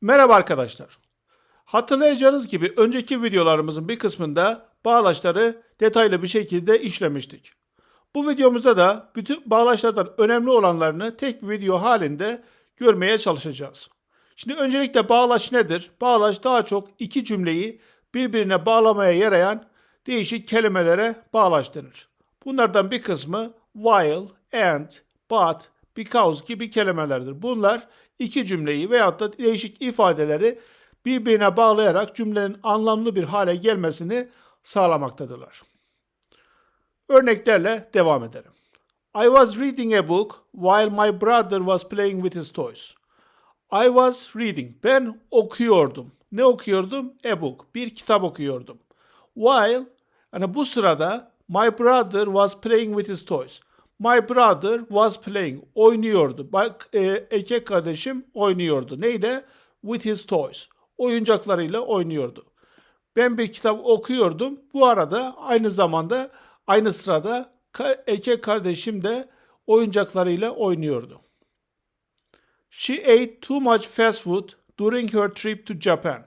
Merhaba arkadaşlar. Hatırlayacağınız gibi önceki videolarımızın bir kısmında bağlaçları detaylı bir şekilde işlemiştik. Bu videomuzda da bütün bağlaçlardan önemli olanlarını tek bir video halinde görmeye çalışacağız. Şimdi öncelikle bağlaç nedir? Bağlaç daha çok iki cümleyi birbirine bağlamaya yarayan değişik kelimelere bağlaç denir. Bunlardan bir kısmı while, and, but, because gibi kelimelerdir. Bunlar iki cümleyi veyahut da değişik ifadeleri birbirine bağlayarak cümlenin anlamlı bir hale gelmesini sağlamaktadırlar. Örneklerle devam edelim. I was reading a book while my brother was playing with his toys. I was reading. Ben okuyordum. Ne okuyordum? A book. Bir kitap okuyordum. While, yani bu sırada my brother was playing with his toys. My brother was playing. Oynuyordu. Bak, e, erkek kardeşim oynuyordu. Neyle? With his toys. Oyuncaklarıyla oynuyordu. Ben bir kitap okuyordum. Bu arada aynı zamanda aynı sırada erkek kardeşim de oyuncaklarıyla oynuyordu. She ate too much fast food during her trip to Japan.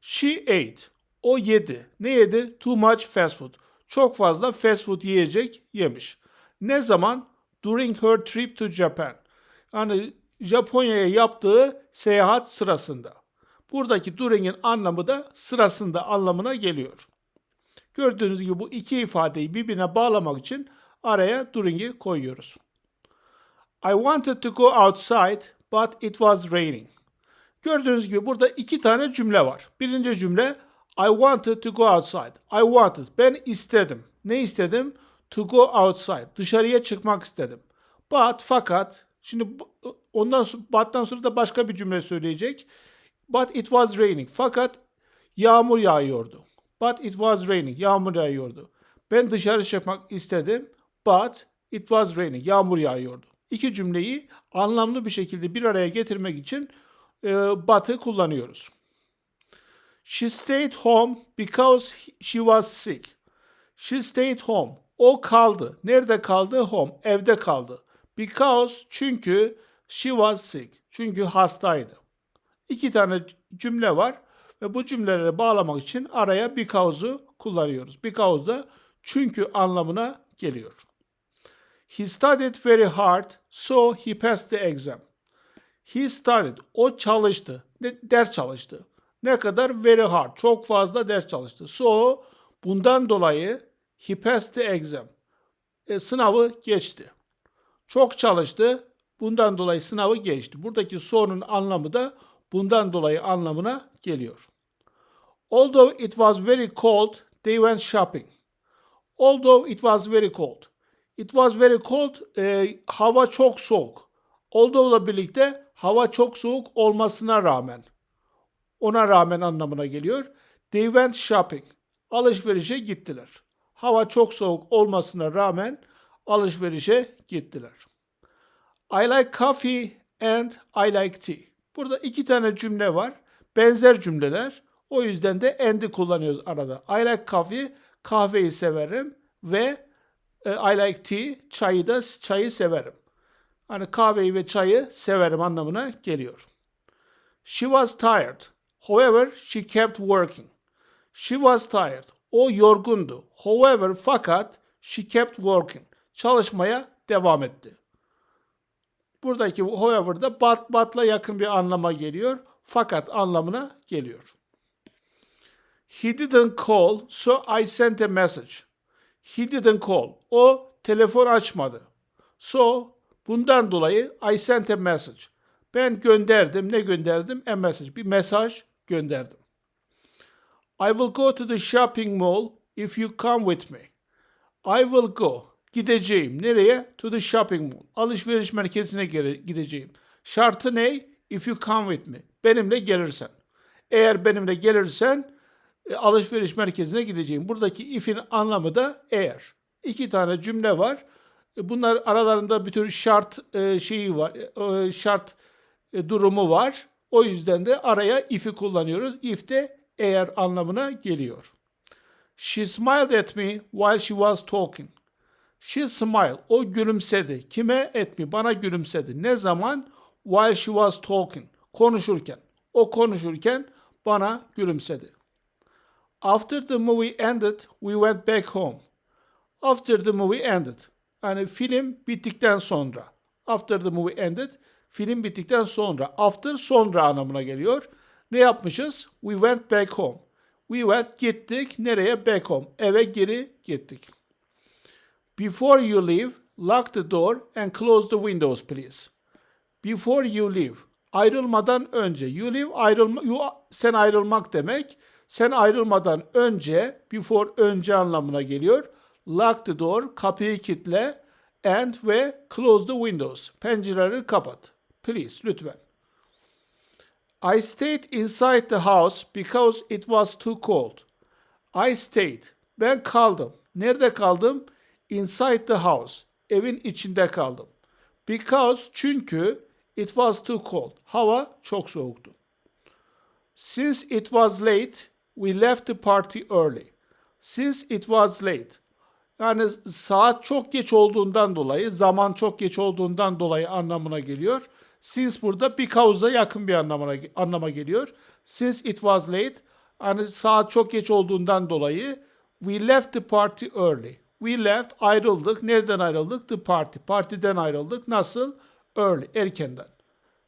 She ate. O yedi. Ne yedi? Too much fast food. Çok fazla fast food yiyecek yemiş. Ne zaman? During her trip to Japan. Yani Japonya'ya yaptığı seyahat sırasında. Buradaki during'in anlamı da sırasında anlamına geliyor. Gördüğünüz gibi bu iki ifadeyi birbirine bağlamak için araya during'i koyuyoruz. I wanted to go outside but it was raining. Gördüğünüz gibi burada iki tane cümle var. Birinci cümle I wanted to go outside. I wanted. Ben istedim. Ne istedim? To go outside. Dışarıya çıkmak istedim. But fakat şimdi ondan sonra but'tan sonra da başka bir cümle söyleyecek. But it was raining. Fakat yağmur yağıyordu. But it was raining. Yağmur yağıyordu. Ben dışarı çıkmak istedim. But it was raining. Yağmur yağıyordu. İki cümleyi anlamlı bir şekilde bir araya getirmek için e, but'ı kullanıyoruz. She stayed home because she was sick. She stayed home. O kaldı. Nerede kaldı? Home. Evde kaldı. Because çünkü she was sick. Çünkü hastaydı. İki tane cümle var ve bu cümleleri bağlamak için araya because'u kullanıyoruz. Because da çünkü anlamına geliyor. He studied very hard so he passed the exam. He studied. O çalıştı. Ders çalıştı. Ne kadar? Very hard. Çok fazla ders çalıştı. So bundan dolayı he passed the exam. E, sınavı geçti. Çok çalıştı. Bundan dolayı sınavı geçti. Buradaki so'nun anlamı da bundan dolayı anlamına geliyor. Although it was very cold, they went shopping. Although it was very cold. It was very cold. e, hava çok soğuk. Although'la birlikte hava çok soğuk olmasına rağmen. Ona rağmen anlamına geliyor. They went shopping. Alışverişe gittiler. Hava çok soğuk olmasına rağmen alışverişe gittiler. I like coffee and I like tea. Burada iki tane cümle var. Benzer cümleler. O yüzden de and'i kullanıyoruz arada. I like coffee, kahveyi severim ve e, I like tea, çayı da çayı severim. Hani kahveyi ve çayı severim anlamına geliyor. She was tired. However, she kept working. She was tired. O yorgundu. However, fakat she kept working. Çalışmaya devam etti. Buradaki however da but but'la yakın bir anlama geliyor. Fakat anlamına geliyor. He didn't call, so I sent a message. He didn't call. O telefon açmadı. So bundan dolayı I sent a message. Ben gönderdim. Ne gönderdim? A message. Bir mesaj gönderdim. I will go to the shopping mall if you come with me. I will go. Gideceğim. Nereye? To the shopping mall. Alışveriş merkezine gideceğim. Şartı ne? If you come with me. Benimle gelirsen. Eğer benimle gelirsen e, alışveriş merkezine gideceğim. Buradaki if'in anlamı da eğer. İki tane cümle var. E, Bunlar aralarında bir tür şart e, şeyi var. şart durumu var. O yüzden de araya if'i kullanıyoruz. If de eğer anlamına geliyor. She smiled at me while she was talking. She smiled. O gülümsedi. Kime? At me. Bana gülümsedi. Ne zaman? While she was talking. Konuşurken. O konuşurken bana gülümsedi. After the movie ended, we went back home. After the movie ended. Yani film bittikten sonra. After the movie ended. Film bittikten sonra. After sonra anlamına geliyor. Ne yapmışız? We went back home. We went gittik. Nereye? Back home. Eve geri gittik. Before you leave, lock the door and close the windows please. Before you leave. Ayrılmadan önce. You leave ayrılma, you, sen ayrılmak demek. Sen ayrılmadan önce, before önce anlamına geliyor. Lock the door, kapıyı kilitle and ve close the windows. Pencereleri kapat. Please, lütfen. I stayed inside the house because it was too cold. I stayed. Ben kaldım. Nerede kaldım? Inside the house. Evin içinde kaldım. Because çünkü it was too cold. Hava çok soğuktu. Since it was late, we left the party early. Since it was late. Yani saat çok geç olduğundan dolayı, zaman çok geç olduğundan dolayı anlamına geliyor. Since burada because'a yakın bir anlamına anlama geliyor. Since it was late, yani saat çok geç olduğundan dolayı we left the party early. We left ayrıldık. Nereden ayrıldık? The party. Partiden ayrıldık. Nasıl? Early, erkenden.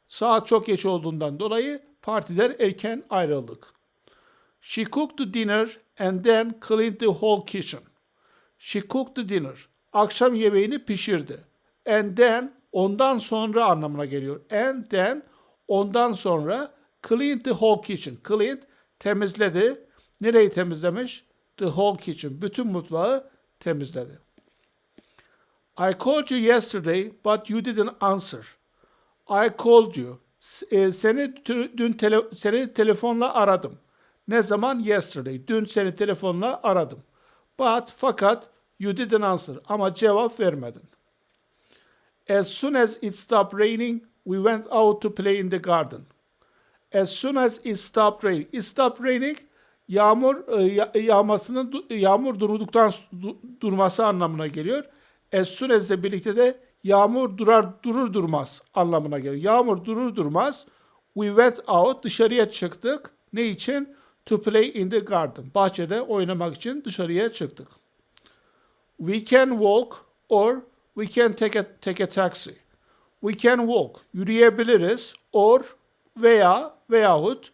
Saat çok geç olduğundan dolayı partiden erken ayrıldık. She cooked the dinner and then cleaned the whole kitchen. She cooked the dinner. Akşam yemeğini pişirdi. And then ondan sonra anlamına geliyor. And then ondan sonra cleaned the whole kitchen. Cleaned temizledi. Nereyi temizlemiş? The whole kitchen. Bütün mutfağı temizledi. I called you yesterday but you didn't answer. I called you. E, seni dün tele- seni telefonla aradım. Ne zaman? Yesterday. Dün seni telefonla aradım. But fakat you didn't answer. Ama cevap vermedin. As soon as it stopped raining, we went out to play in the garden. As soon as it stopped raining. It stopped raining yağmur e, ya- yağmasının yağmur durduktan du- durması anlamına geliyor. As soon as ile birlikte de yağmur durar durur durmaz anlamına geliyor. Yağmur durur durmaz we went out dışarıya çıktık. Ne için? To play in the garden. Bahçede oynamak için dışarıya çıktık. We can walk or we can take a, take a taxi. We can walk. Yürüyebiliriz or veya veyahut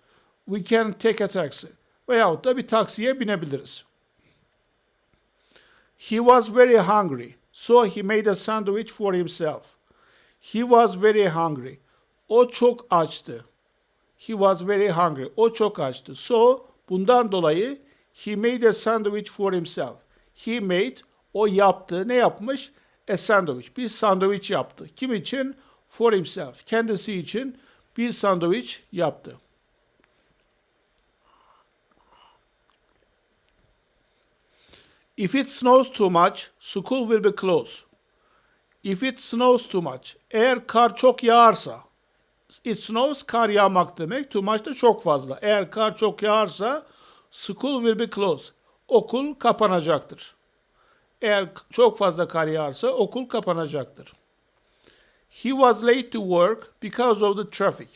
we can take a taxi. Veyahut da bir taksiye binebiliriz. He was very hungry, so he made a sandwich for himself. He was very hungry. O çok açtı. He was very hungry. O çok açtı. So bundan dolayı he made a sandwich for himself. He made o yaptı. Ne yapmış? A sandwich. Bir sandviç yaptı. Kim için? For himself. Kendisi için bir sandviç yaptı. If it snows too much, school will be closed. If it snows too much, eğer kar çok yağarsa, it snows kar yağmak demek, too much da çok fazla. Eğer kar çok yağarsa, school will be closed. Okul kapanacaktır. Eğer çok fazla kar yağarsa okul kapanacaktır. He was late to work because of the traffic.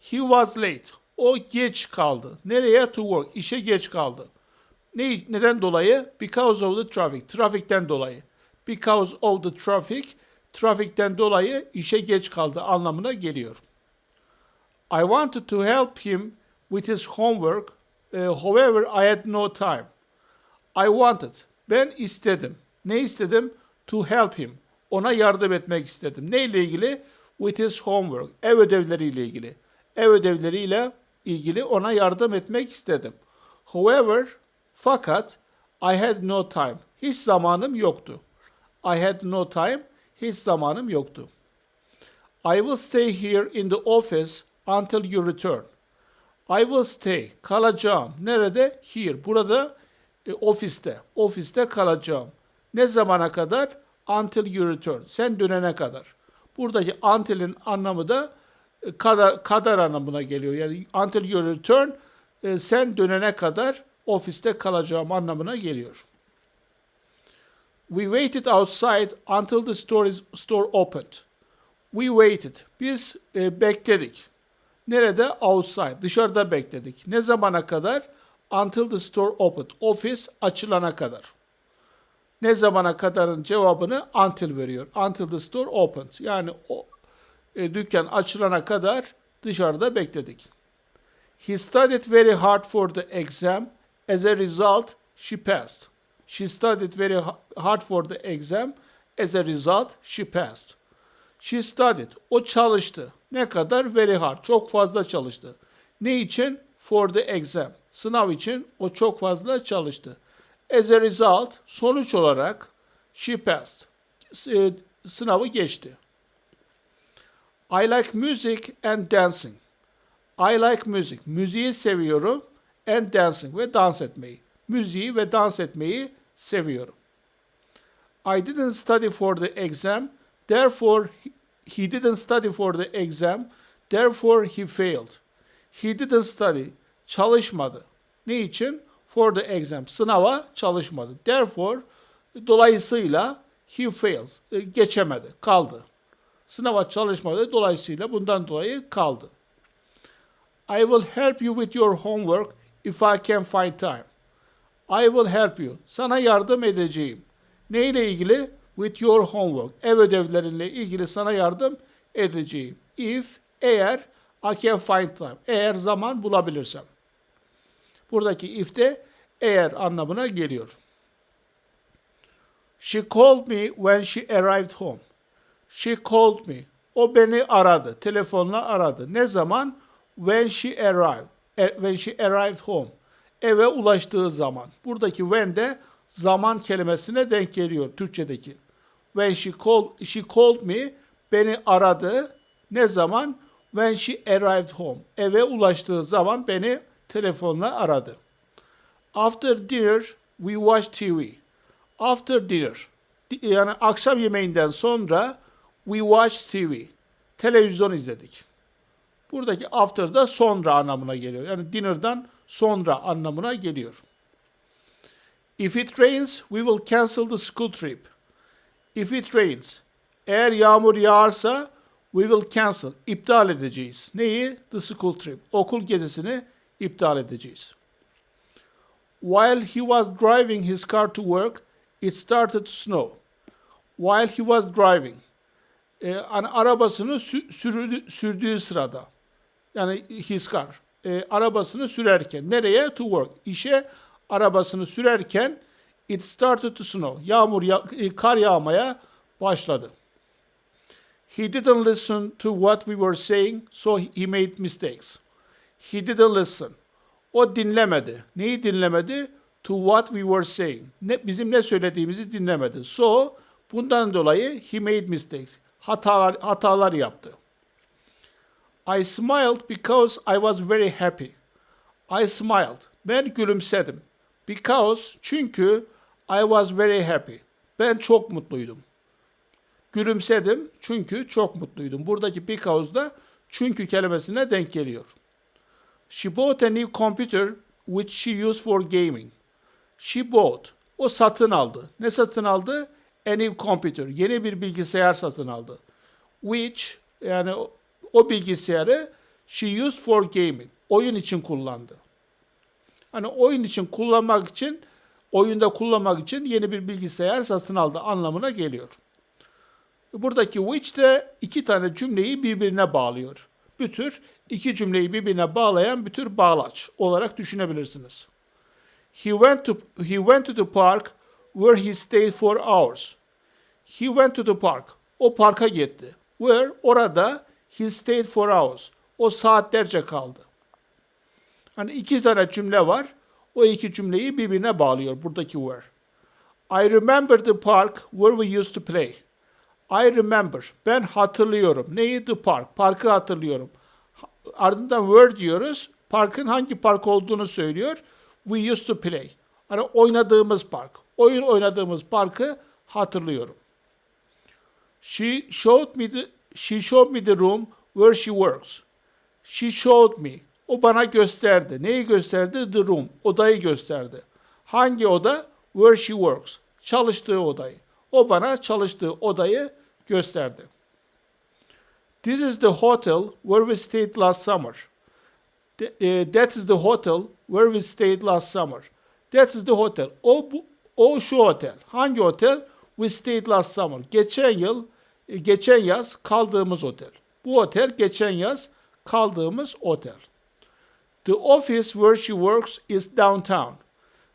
He was late. O geç kaldı. Nereye? To work. İşe geç kaldı. Ne, neden dolayı? Because of the traffic. Trafikten dolayı. Because of the traffic. Trafikten dolayı işe geç kaldı anlamına geliyor. I wanted to help him with his homework. uh, however, I had no time. I wanted. Ben istedim. Ne istedim? To help him. Ona yardım etmek istedim. Ne ile ilgili? With his homework. Ev ödevleriyle ilgili. Ev ödevleriyle ilgili ona yardım etmek istedim. However, fakat I had no time. Hiç zamanım yoktu. I had no time. Hiç zamanım yoktu. I will stay here in the office until you return. I will stay. Kalacağım. Nerede? Here. Burada e, ofiste. Ofiste kalacağım. Ne zamana kadar? Until you return. Sen dönene kadar. Buradaki until'in anlamı da e, kadar, kadar anlamına geliyor. Yani until you return e, sen dönene kadar ofiste kalacağım anlamına geliyor. We waited outside until the store, is, store opened. We waited. Biz e, bekledik. Nerede? Outside. Dışarıda bekledik. Ne zamana kadar? Until the store opened. Ofis açılana kadar. Ne zamana kadarın cevabını until veriyor. Until the store opened. Yani o e, dükkan açılana kadar dışarıda bekledik. He studied very hard for the exam. As a result, she passed. She studied very ha- hard for the exam. As a result, she passed. She studied. O çalıştı. Ne kadar? Very hard. Çok fazla çalıştı. Ne için? For the exam. Sınav için o çok fazla çalıştı. As a result, sonuç olarak she passed. E, Sınavı geçti. I like music and dancing. I like music. Müziği seviyorum. And dancing ve dans etmeyi. Müziği ve dans etmeyi seviyorum. I didn't study for the exam. Therefore, he- he didn't study for the exam. Therefore, he failed. He didn't study. Çalışmadı. Ne için? For the exam. Sınava çalışmadı. Therefore, dolayısıyla he failed. E, Geçemedi. Kaldı. Sınava çalışmadı. Dolayısıyla bundan dolayı kaldı. I will help you with your homework if I can find time. I will help you. Sana yardım edeceğim. Neyle ilgili? With your homework. Ev ödevlerinle ilgili sana yardım edeceğim. If, eğer, I can find time. Eğer zaman bulabilirsem. Buradaki if de eğer anlamına geliyor. She called me when she arrived home. She called me. O beni aradı. Telefonla aradı. Ne zaman? When she arrived. E- When she arrived home. Eve ulaştığı zaman. Buradaki when de zaman kelimesine denk geliyor Türkçedeki. When she called, she called me. Beni aradı. Ne zaman? When she arrived home. Eve ulaştığı zaman beni telefonla aradı. After dinner we watched TV. After dinner. Di- Yani akşam yemeğinden sonra we watched TV. Televizyon izledik. Buradaki after da sonra anlamına geliyor. Yani dinner'dan sonra anlamına geliyor. If it rains, we will cancel the school trip. If it rains, eğer yağmur yağarsa we will cancel, iptal edeceğiz. Neyi? The school trip. Okul gezisini iptal edeceğiz. While he was driving his car to work, it started to snow. While he was driving, e, hani arabasını sü- sürdüğü sırada, yani his car, e, arabasını sürerken, nereye? To work. İşe arabasını sürerken, it started to snow. Yağmur, ya- e, kar yağmaya başladı. He didn't listen to what we were saying, so he made mistakes. He didn't listen. O dinlemedi. Neyi dinlemedi? To what we were saying. Ne, bizim ne söylediğimizi dinlemedi. So, bundan dolayı he made mistakes. Hatalar, hatalar yaptı. I smiled because I was very happy. I smiled. Ben gülümsedim. Because, çünkü I was very happy. Ben çok mutluydum. Gülümsedim çünkü çok mutluydum. Buradaki because da çünkü kelimesine denk geliyor. She bought a new computer which she used for gaming. She bought. O satın aldı. Ne satın aldı? A new computer. Yeni bir bilgisayar satın aldı. Which yani o, o bilgisayarı she used for gaming. Oyun için kullandı. Hani oyun için kullanmak için, oyunda kullanmak için yeni bir bilgisayar satın aldı anlamına geliyor. Buradaki which de iki tane cümleyi birbirine bağlıyor. Bir tür iki cümleyi birbirine bağlayan bir tür bağlaç olarak düşünebilirsiniz. He went to he went to the park where he stayed for hours. He went to the park. O parka gitti. Where orada he stayed for hours. O saatlerce kaldı. Hani iki tane cümle var. O iki cümleyi birbirine bağlıyor buradaki where. I remember the park where we used to play. I remember. Ben hatırlıyorum. Neyi? Park. Parkı hatırlıyorum. Ha- Ardından where diyoruz. Parkın hangi park olduğunu söylüyor. We used to play. Hani oynadığımız park. Oyun oynadığımız parkı hatırlıyorum. She showed me the she showed me the room where she works. She showed me. O bana gösterdi. Neyi gösterdi? The room. Odayı gösterdi. Hangi oda? Where she works. Çalıştığı odayı. O bana çalıştığı odayı gösterdi. This is the hotel where we stayed last summer. Eh, that is the hotel where we stayed last summer. That is the hotel. O bu, o şu otel. Hangi otel? We stayed last summer. Geçen yıl, e, geçen yaz kaldığımız otel. Bu otel geçen yaz kaldığımız otel. The office where she works is downtown.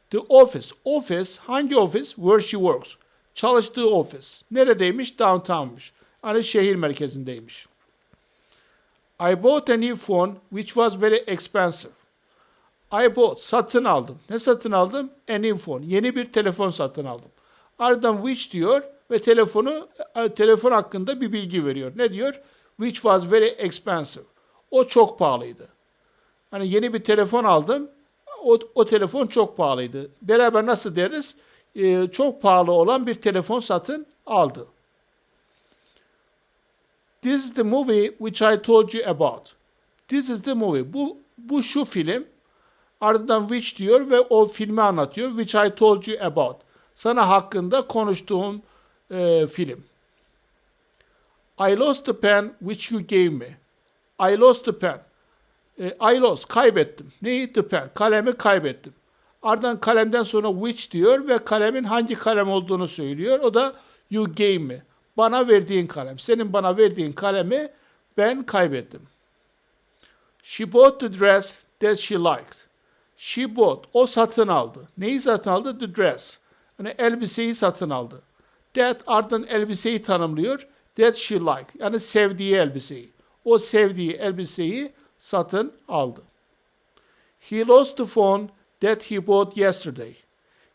The office. Office. Hangi ofis? Where she works. Çalıştığı ofis. Neredeymiş? Downtown'mış. Hani şehir merkezindeymiş. I bought a new phone which was very expensive. I bought. Satın aldım. Ne satın aldım? A new phone. Yeni bir telefon satın aldım. Ardından which diyor ve telefonu e, telefon hakkında bir bilgi veriyor. Ne diyor? Which was very expensive. O çok pahalıydı. Hani yeni bir telefon aldım. O, o telefon çok pahalıydı. Beraber nasıl deriz? Ee, çok pahalı olan bir telefon satın aldı. This is the movie which I told you about. This is the movie. Bu, bu şu film. Ardından which diyor ve o filmi anlatıyor. Which I told you about. Sana hakkında konuştuğum e, film. I lost the pen which you gave me. I lost the pen. E, I lost, kaybettim. Neyi? The pen. Kalemi kaybettim. Ardından kalemden sonra which diyor ve kalemin hangi kalem olduğunu söylüyor. O da you gave me. Bana verdiğin kalem. Senin bana verdiğin kalemi ben kaybettim. She bought the dress that she liked. She bought. O satın aldı. Neyi satın aldı? The dress. Yani elbiseyi satın aldı. That ardından elbiseyi tanımlıyor. That she liked. Yani sevdiği elbiseyi. O sevdiği elbiseyi satın aldı. He lost the phone that he bought yesterday.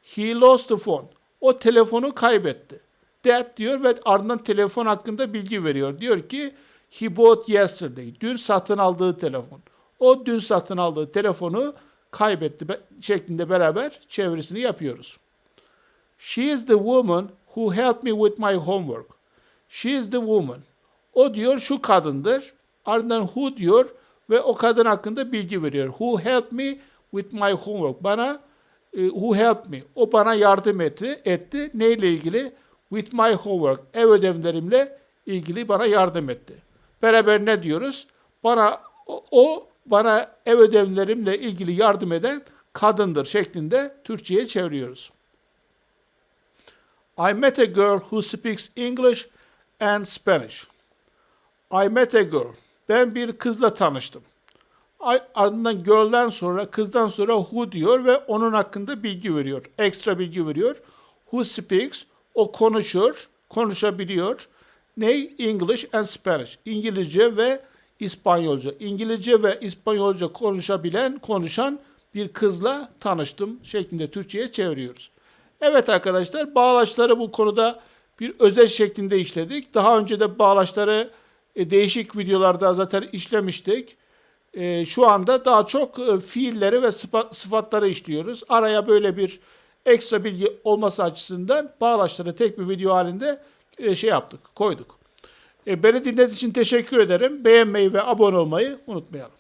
He lost the phone. O telefonu kaybetti. That diyor ve ardından telefon hakkında bilgi veriyor. Diyor ki he bought yesterday. Dün satın aldığı telefon. O dün satın aldığı telefonu kaybetti be- şeklinde beraber çevirisini yapıyoruz. She is the woman who helped me with my homework. She is the woman. O diyor şu kadındır. Ardından who diyor ve o kadın hakkında bilgi veriyor. Who helped me with my homework. Bana e, who helped me. O bana yardım etti. etti. Neyle ilgili? With my homework. Ev ödevlerimle ilgili bana yardım etti. Beraber ne diyoruz? Bana o, o bana ev ödevlerimle ilgili yardım eden kadındır şeklinde Türkçe'ye çeviriyoruz. I met a girl who speaks English and Spanish. I met a girl. Ben bir kızla tanıştım. Ardından girl'den sonra, kızdan sonra who diyor ve onun hakkında bilgi veriyor. Ekstra bilgi veriyor. Who speaks, o konuşur, konuşabiliyor. Ne? English and Spanish. İngilizce ve İspanyolca. İngilizce ve İspanyolca konuşabilen, konuşan bir kızla tanıştım şeklinde Türkçe'ye çeviriyoruz. Evet arkadaşlar bağlaçları bu konuda bir özel şeklinde işledik. Daha önce de bağlaçları e, değişik videolarda zaten işlemiştik. E, şu anda daha çok e, fiilleri ve sıfa- sıfatları işliyoruz. Araya böyle bir ekstra bilgi olması açısından bağlaçları tek bir video halinde e, şey yaptık, koyduk. E, beni dinlediğiniz için teşekkür ederim. Beğenmeyi ve abone olmayı unutmayalım.